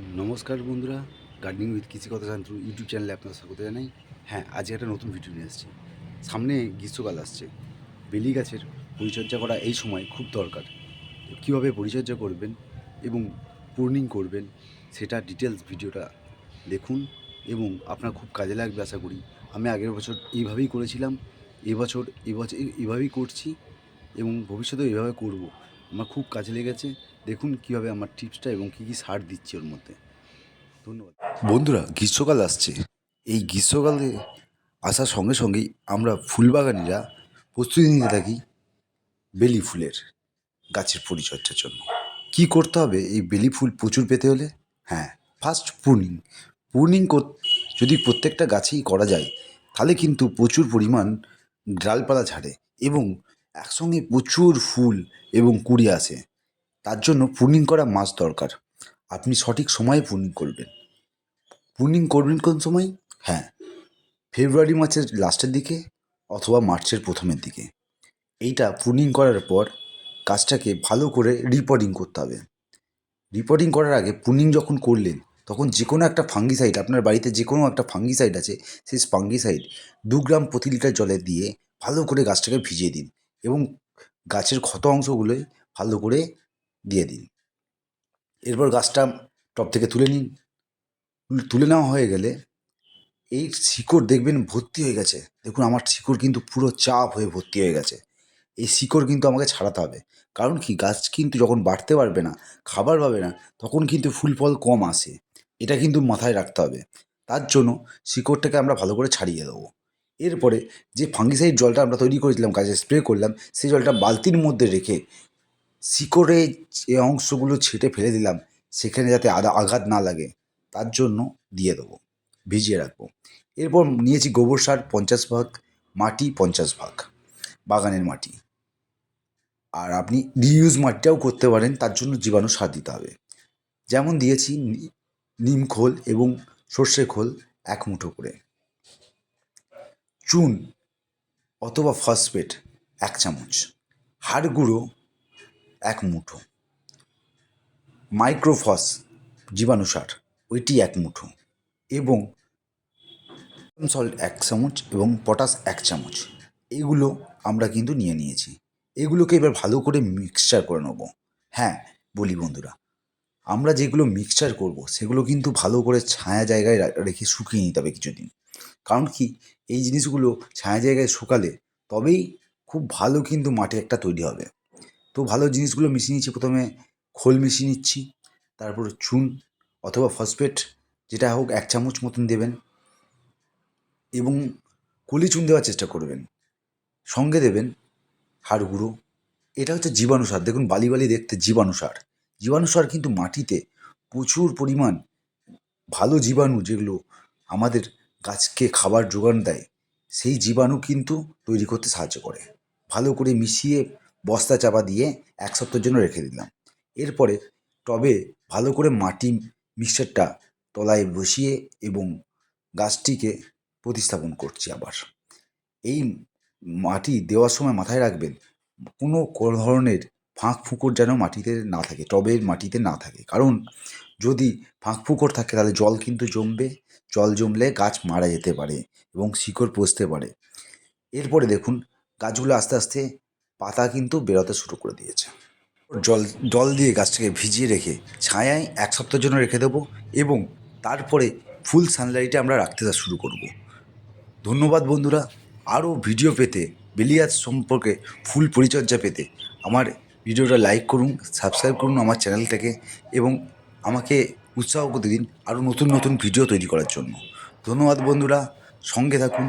নমস্কার বন্ধুরা gardening with কৃষি কথা জানতো ইউটিউব চ্যানেলে আপনার স্বাগত জানাই। হ্যাঁ আজকে একটা নতুন ভিডিও নিয়ে এসেছি সামনে গ্রীষ্মকাল আসছে। বেলি গাছের পরিচর্যা করা এই সময় খুব দরকার। কীভাবে পরিচর্যা করবেন এবং প্রুনিং করবেন, সেটা ডিটেলস ভিডিওটা দেখুন এবং আপনার খুব কাজে লাগবে, আশা করি। আমি আগের বছর এইভাবেই করেছিলাম, এবছর এবছর এইভাবেই করছি এবং ভবিষ্যতেও এইভাবে করব। আমার খুব কাজে লেগেছে। দেখুন কীভাবে আমার টিপসটা এবং কী কী সার দিচ্ছি ওর মধ্যে। ধন্যবাদ। বন্ধুরা, গ্রীষ্মকাল আসছে। এই গ্রীষ্মকালে আসার সঙ্গে সঙ্গেই আমরা ফুলবাগানিরা প্রস্তুতি নিতে থাকি বেলি ফুলের গাছের পরিচর্যার জন্য। কি করতে হবে? এই বেলি ফুল প্রচুর পেতে হলে? হ্যাঁ ফার্স্ট প্রুনিং প্রুনিং যদি প্রত্যেকটা গাছেই করা যায়, তাহলে কিন্তু প্রচুর পরিমাণ ডালপালা ছাড়ে এবং একসঙ্গে প্রচুর ফুল এবং কুড়ি আসে। তার জন্য প্রুনিং করা মাছ দরকার। আপনি সঠিক সময়ে প্রুনিং করবেন। প্রুনিং করবেন কোন সময়? হ্যাঁ ফেব্রুয়ারি মাসের লাস্টের দিকে অথবা মার্চের প্রথমের দিকে। এইটা প্রুনিং করার পর গাছটাকে ভালো করে রিপোর্টিং করতে হবে। রিপোর্টিং করার আগে প্রুনিং যখন করলেন, তখন যে কোনো একটা ফাঙ্গিসাইড আপনার বাড়িতে যে কোনো একটা ফাঙ্গিসাইড আছে, সেই ফাঙ্গিসাইড দু গ্রাম প্রতি লিটার জলে দিয়ে ভালো করে গাছটাকে ভিজিয়ে দিন। এবং গাছের ক্ষত অংশগুলোই ভালো করে দিয়ে দিন। এরপর গাছটা টব থেকে তুলে নিন। তুলে নেওয়া হয়ে গেলে এই শিকড় দেখবেন ভর্তি হয়ে গেছে। দেখুন, আমার শিকড় কিন্তু পুরো চাপ হয়ে ভর্তি হয়ে গেছে। এই শিকড় কিন্তু আমাকে ছাড়াতে হবে। কারণ কি? গাছ কিন্তু যখন বাড়তে পারবে না, খাবার পাবে না, তখন কিন্তু ফুল ফল কম আসে। এটা কিন্তু মাথায় রাখতে হবে। তার জন্য শিকড়টাকে আমরা ভালো করে ছাড়িয়ে দেবো। এরপরে যে ফাঙ্গিসাইড জলটা আমরা তৈরি করেছিলাম গাছে স্প্রে করলাম, সেই জলটা বালতির মধ্যে রেখে শিকড়ে যে অংশগুলো ছেটে ফেলে দিলাম, সেখানে যাতে আদা আঘাত না লাগে, তার জন্য দিয়ে দেবো, ভিজিয়ে রাখব। এরপর নিয়েছি গোবর সার পঞ্চাশ ভাগ, মাটি পঞ্চাশ ভাগ, বাগানের মাটি। আর আপনি রিইউজ মাটিটাও করতে পারেন, তার জন্য জীবাণু সার দিতে হবে। যেমন দিয়েছি নিম খোল এবং সর্ষে খোল এক মুঠো করে। চুন অথবা ফসফেট এক চামচ। হাড় গুঁড়ো এক মুঠো। মাইক্রোফস জীবাণুসার ওইটি এক মুঠো। এবং সল্ট এক চামচ এবং পটাশ এক চামচ। এগুলো আমরা কিন্তু নিয়ে নিয়েছি। এগুলোকে এবার ভালো করে মিক্সচার করে নেব। হ্যাঁ বলি বন্ধুরা, আমরা যেগুলো মিক্সচার করব, সেগুলো কিন্তু ভালো করে ছায়া জায়গায় রেখে শুকিয়ে নিতে হবে কিছুদিন। কারণ কি? এই জিনিসগুলো ছায়া জায়গায় শুকালে তবেই খুব ভালো কিন্তু মাটি একটা তৈরি হবে। তো ভালো জিনিসগুলো মিশিয়ে নিচ্ছি। প্রথমে খোল মিশিয়ে নিচ্ছি, তারপর চুন অথবা ফসফেট যেটা হোক এক চামচ মতন দেবেন এবং কলি চুন দেওয়ার চেষ্টা করবেন। সঙ্গে দেবেন হাড় গুঁড়ো। এটা হচ্ছে জীবাণু সার। দেখুন বালি বালি দেখতে জীবাণু সার। জীবাণু সার কিন্তু মাটিতে প্রচুর পরিমাণ ভালো জীবাণু যেগুলো আমাদের গাছকে খাবার যোগান দেয়, সেই জীবাণু কিন্তু তৈরি করতে সাহায্য করে। ভালো করে মিশিয়ে বস্তা চাপা দিয়ে এক সপ্তাহের জন্য রেখে দিলাম। এরপরে টবে ভালো করে মাটি মিক্সচারটা তলায় বসিয়ে এবং গাছটিকে প্রতিস্থাপন করছি আবার। এই মাটি দেওয়ার সময় মাথায় রাখবেন, কোনো কোনো ধরনের ফাঁক ফুকর যেন মাটিতে না থাকে, টবের মাটিতে না থাকে। কারণ যদি ফাঁক ফুকর থাকে, তাহলে জল কিন্তু জমবে, জল জমলে গাছ মারা যেতে পারে এবং শিকড় পচতে পারে। এরপরে দেখুন, গাছগুলো আস্তে আস্তে পাতা কিন্তু বেরোতে শুরু করে দিয়েছে। জল জল দিয়ে গাছটাকে ভিজিয়ে রেখে ছায়ায় এক সপ্তাহের জন্য রেখে দেবো এবং তারপরে ফুল সানলাইটে আমরা রাখতে শুরু করব। ধন্যবাদ বন্ধুরা, আরও ভিডিও পেতে বেলিয়াস সম্পর্কে ফুল পরিচর্যা পেতে আমার ভিডিওটা লাইক করুন সাবস্ক্রাইব করুন আমার চ্যানেল থেকে এবং আমাকে উৎসাহ দিন আরও নতুন নতুন ভিডিও তৈরি করার জন্য। ধন্যবাদ বন্ধুরা, সঙ্গে থাকুন।